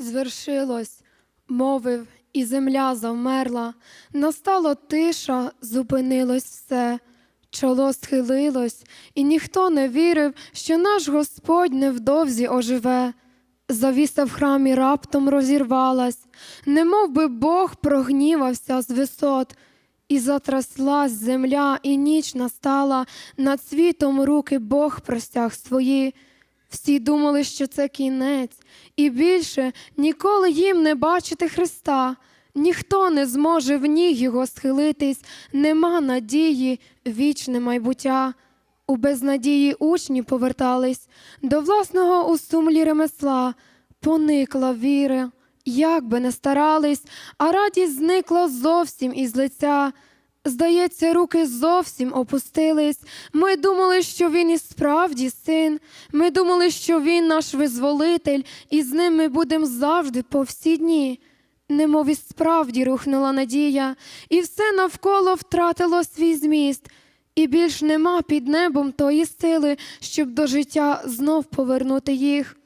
звершилось, мовив, і земля завмерла, настало тиша, зупинилось все, чоло схилилось, і ніхто не вірив, що наш Господь невдовзі оживе. Завіса в храмі раптом розірвалась, немов би Бог прогнівався з висот, і затряслась земля, і ніч настала, над світом руки Бог простяг свої. Всі думали, що це кінець, і більше ніколи їм не бачити Христа. Ніхто не зможе в ніг його схилитись, нема надії, вічне майбуття. У безнадії учні повертались до власного у сумлі ремесла, поникла віра, як би не старались, а радість зникла зовсім із лиця. Здається, руки зовсім опустились. Ми думали, що він і справді син. Ми думали, що він наш визволитель, і з ним ми будемо завжди по всі дні. Немов і справді рухнула надія, і все навколо втратило свій зміст, і більш нема під небом тої сили, щоб до життя знов повернути їх.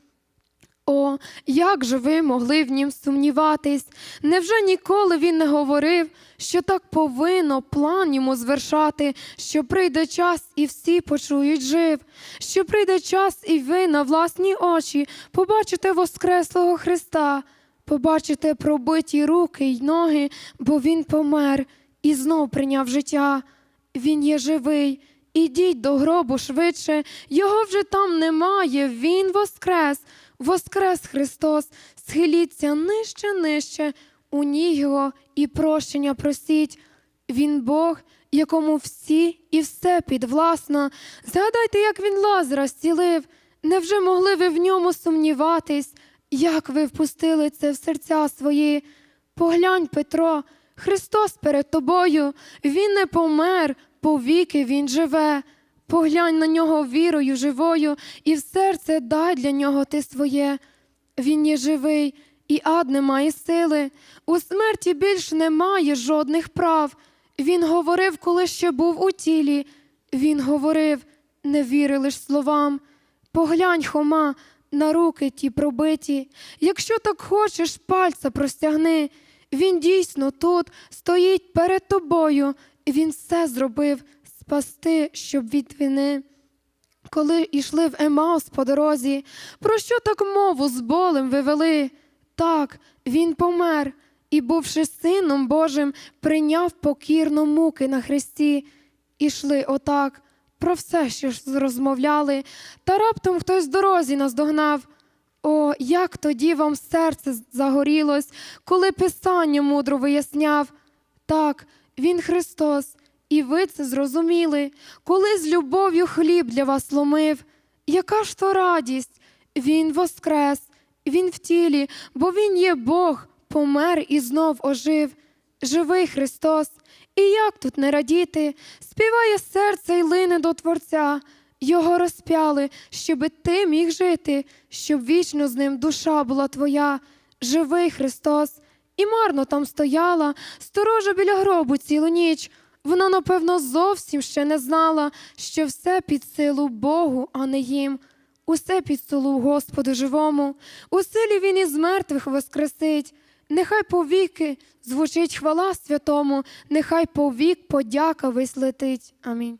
О, як же ви могли в нім сумніватись? Невже ніколи він не говорив, що так повинно план йому звершати, що прийде час і всі почують жив, що прийде час і ви на власні очі побачите Воскреслого Христа, побачите пробиті руки й ноги, бо Він помер і знов прийняв життя. Він є живий. Ідіть до гробу швидше, його вже там немає, Він воскрес, воскрес Христос, схиліться нижче, нижче, у ніг його і прощення просіть. Він Бог, якому всі і все підвласно. Згадайте, як він Лазара зцілив. Невже могли ви в ньому сумніватись, як ви впустили це в серця свої? Поглянь, Петро, Христос перед тобою, Він не помер, повіки Він живе. Поглянь на нього вірою живою, і в серце дай для нього ти своє. Він є живий, і ад не має сили. У смерті більш немає жодних прав. Він говорив, коли ще був у тілі. Він говорив, не віри лиш словам. Поглянь, Хома, на руки ті пробиті. Якщо так хочеш, пальця простягни. Він дійсно тут стоїть перед тобою. Він все зробив спасти, щоб від вини. Коли йшли в Емаус по дорозі, про що так мову з болем ви вели? Так, він помер і, бувши сином Божим, прийняв покірно муки на хресті. Ішли отак, про все, що ж розмовляли, та раптом хтось з дорозі наздогнав. О, як тоді вам серце загорілось, коли Писання мудро виясняв. Так, Він Христос, і ви це зрозуміли, коли з любов'ю хліб для вас ломив. Яка ж то радість? Він воскрес, Він в тілі, бо Він є Бог, помер і знов ожив. Живий Христос. І як тут не радіти? Співає серце й лине до Творця. Його розп'яли, щоби ти міг жити, щоб вічно з ним душа була твоя. Живий Христос. І марно там стояла, сторожа біля гробу цілу ніч. Вона, напевно, зовсім ще не знала, що все під силу Богу, а не їм. Усе під силу Господу живому, у силі Він із мертвих воскресить. Нехай повіки звучить хвала святому, нехай повік подяка вислетить. Амінь.